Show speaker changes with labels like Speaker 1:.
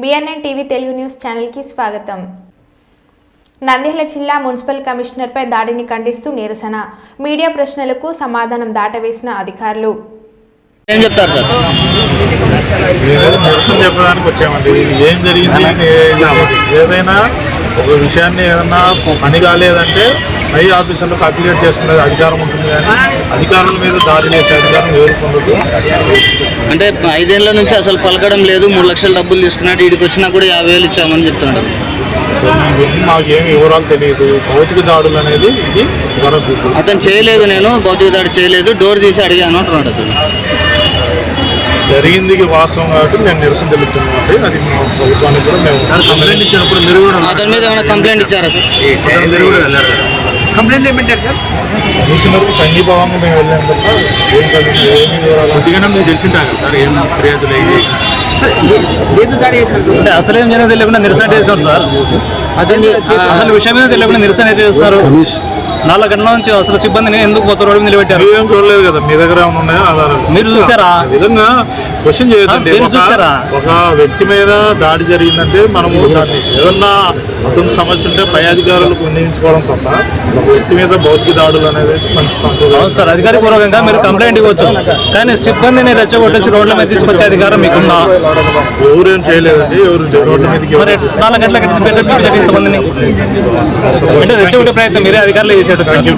Speaker 1: BNN TV Telugu news ఛానల్కి స్వాగతం. నంద్యాల జిల్లా మున్సిపల్ కమిషనర్పై దాడిని ఖండిస్తూ నిరసన. మీడియా ప్రశ్నలకు సమాధానం దాటవేసిన అధికారులు.
Speaker 2: ఏం చెప్తారు సార్?
Speaker 3: చెప్పడానికి వచ్చామండి. ఏం జరిగింది? ఏదైనా ఒక విషయాన్ని ఏదన్నా పని కాలేదంటే పై ఆఫీసర్లకు అప్లికేట్ చేసుకునే అధికారం ఉంటుంది కానీ అధికారుల మీద దాడి చేసే అధికారం ఎవరికి ఉండదు
Speaker 2: అంటే ఐదేళ్ళ నుంచి అసలు పలకడం లేదు మూడు లక్షల డబ్బులు తీసుకున్నాడు వీడికి వచ్చినా కూడా యాభై వేలు ఇచ్చామని చెప్తున్నాడు
Speaker 3: మాకు ఏమి వివరాలు తెలియదు. భౌతిక దాడులు అనేది ఇది వరకు.
Speaker 2: అతను చేయలేదు నేను భౌతిక దాడి చేయలేదు డోర్ తీసి అడిగాను అంటున్నాడు అతను.
Speaker 3: జరిగింది వాస్తవం కాబట్టి మేము నిరసన తెలుపుతున్నాం అది మా ప్రభుత్వానికి కూడా మేము కంప్లైంట్ ఇచ్చినప్పుడు మీరు కూడా
Speaker 2: అతని మీద ఏమైనా కంప్లైంట్ ఇచ్చారా సార్?
Speaker 3: మీరు కూడా వెళ్ళారు
Speaker 4: కంప్లైంట్ ఏమంటారు సార్?
Speaker 3: కమిషనర్కు సంఘీభావంగా మేము వెళ్ళాం తప్ప ఏం కలిగి ఏమి వివరాలు
Speaker 5: కొద్దిగానే మీరు తెలిసింటారు సార్ ఏం ఫిర్యాదులు అయ్యి
Speaker 4: ఎందుకు దాడి చేశారు సార్?
Speaker 5: అంటే అసలు ఏం జరిగిందో తెలియకుండా నిరసన చేశారు సార్.
Speaker 2: అతన్ని
Speaker 5: అసలు విషయం మీద తెలియకుండా నిరసన చేస్తారు నాలుగు గంటల నుంచి అసలు సిబ్బందిని ఎందుకు పోతారు రోడ్డు మీద నిలబెట్టారు?
Speaker 3: ఏం చూడలేదు కదా మీ దగ్గర ఏమైనా ఉన్నాయా ఆధారాలు?
Speaker 5: మీరు చూసారా?
Speaker 3: విధంగా క్వశ్చన్ ఒక-
Speaker 5: చూసారా?
Speaker 3: ఒక వ్యక్తి మీద దాడి జరిగిందంటే మనము దాన్ని ఏదన్నా అతని సమస్య ఉంటే పై అధికారులకు నిర్ణయించుకోవడం తప్ప ఒక వ్యక్తి మీద భౌతిక దాడులు అనేది
Speaker 5: అవును సార్ అధికారపూర్వకంగా మీరు కంప్లైంట్ ఇవ్వచ్చు. కానీ సిబ్బందిని రెచ్చగొట్టేసి రోడ్ల మీద తీసుకొచ్చే అధికారం మీకుందా?
Speaker 3: ఎవరేం చేయలేదండి ఎవరు రోడ్ల మీదకి ఎవరు-
Speaker 5: నాలుగు గంటలకు పెట్టారు ఇంతమందిని? అంటే రెచ్చగొట్టే ప్రయత్నం మీరే అధికారులు చేసేటట్టు